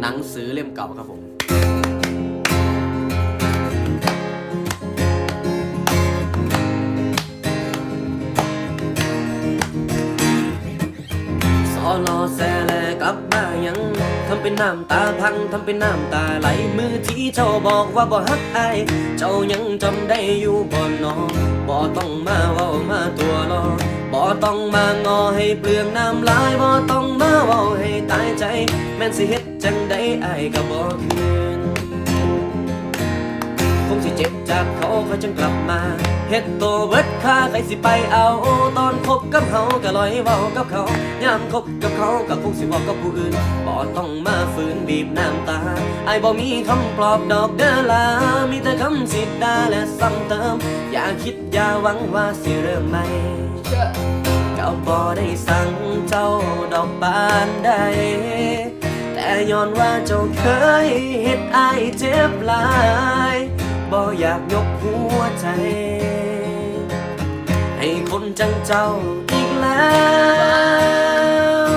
หนังสือเล่มเก่าครับผมสอนอแซแลกลับมายัง ทำเป็นน้ำตาพังทำเป็นน้ำตาไหลมือที่เจ้าบอกว่าบ่ฮักอายเจ้ายังจำได้อยู่บ่นอบ่ต้องมาเว้ามาตัวรอบ่ต้องมางอให้เปลืองน้ำลายบ่ต้องมาเว้าให้ตายใจ แม่นสิเฮ็ดจังได้อายก็บ่คืน สิเจ็บจากเขาเขาจึงกลับมาเฮ็ดตัวเบิดค่าใครสิไปเอา ตอนคบกับเขาก็ลอยเว้ากับเขายามคบกับเขาก็คงสิบอกกับผู้อื่นบ่ต้องมาฝืนบีบน้ำตาไอ้บ่มีคำปลอบดอกเด้อลา มีแต่คำสิดาและซ้ำเติม อย่าคิดอย่าหวังว่าสิเริ่มใหม่ก็บ่ได้สั่งเจ้าดอกบานใดแต่ย้อนว่าเจ้าเคยเฮ็ดอายเจ็บหลาย บ่อยากยกหัวใจ ให้คนจังเจ้าอีกแล้ว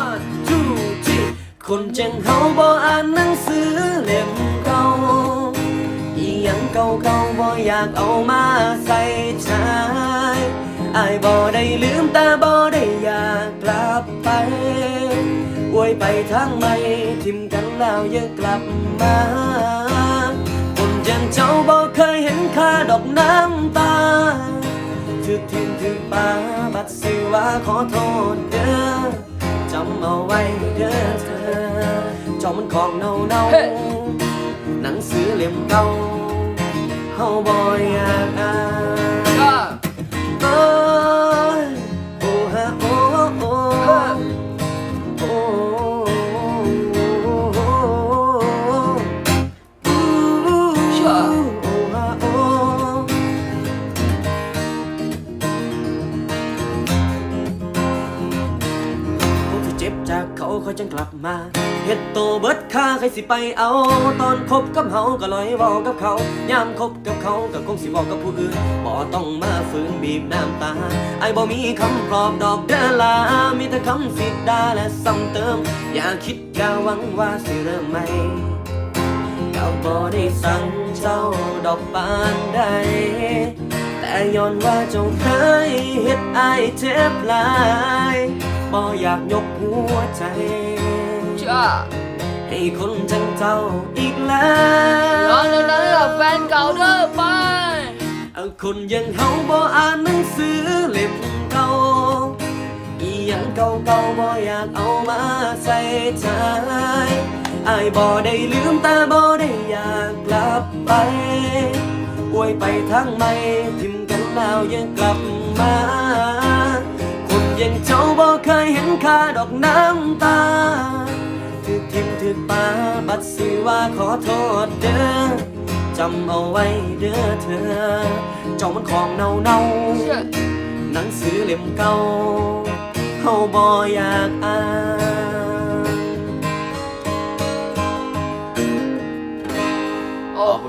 one two three คนจังเขาบ่อ่านหนังสือเล่มเก่าอีหยังเก่าๆบ่อยากเอามาใส่ใจอายบ่ได้ลืมแต่บ่ได้อยากกลับไปอวยไปทางใหม่ทิมกันแล้วยังกลับมา อยังเจ้าบ่เคยเห็นค่าดอกน้ำตาถือทิ้งถือปาบัดสิว่าขอโทษเด้อจำเอาไว้เด้อเธอเจ้ามันของเน่าเน่าหนังสือเล่มเก่าเฮาบ่อย จากเขาเขาจังกลับมาเฮ็ดโตเบิดค่าใครสิไปเอา ตอนคบกับเขาก็ลอยเว้ากับเขายามคบกับเขาก็คงสิเว้ากับผู้อื่นบ่ต้องมาฝืนบีบน้ำตาไอ้บ่มีคำปลอบดอกเด้อลา มีแต่คำสิด่าและซ้ำเติม อย่าคิดอย่าหวังว่าสิเริ่มใหม่ก็บ่ได้สั่งเจ้าดอกปานใดแต่ย้อนว่าเจ้าเคยเฮ็ดอายเจ็บหลาย บ่อยากยกหัวใจจ้าให้คนจังเจ้าอีกแล้ร้องวดังๆกับแฟนเก่าเด้อไปเอาคนอยังเฮาบ่อ่านหนังสือเล่มเก่าอีหยังเก่าๆบ่อยากเอามาใส่ใจอายบ่ได้ลืมแต่บ่ได้อยากกลับไปอวยไปทางใหม่ทิมกันแล้วยังกลับมาคนอยังเจ้าบ่เคยเห็นค่าดอกน้ำตาถึกทิมถึกปาบัดสิว่าขอโทษเด้อจำเอาไว้เด้อเธอ เจ้ามันของเน่าเน่าๆหนังสือเล่มเก่าเฮาบ่อยากอ่าน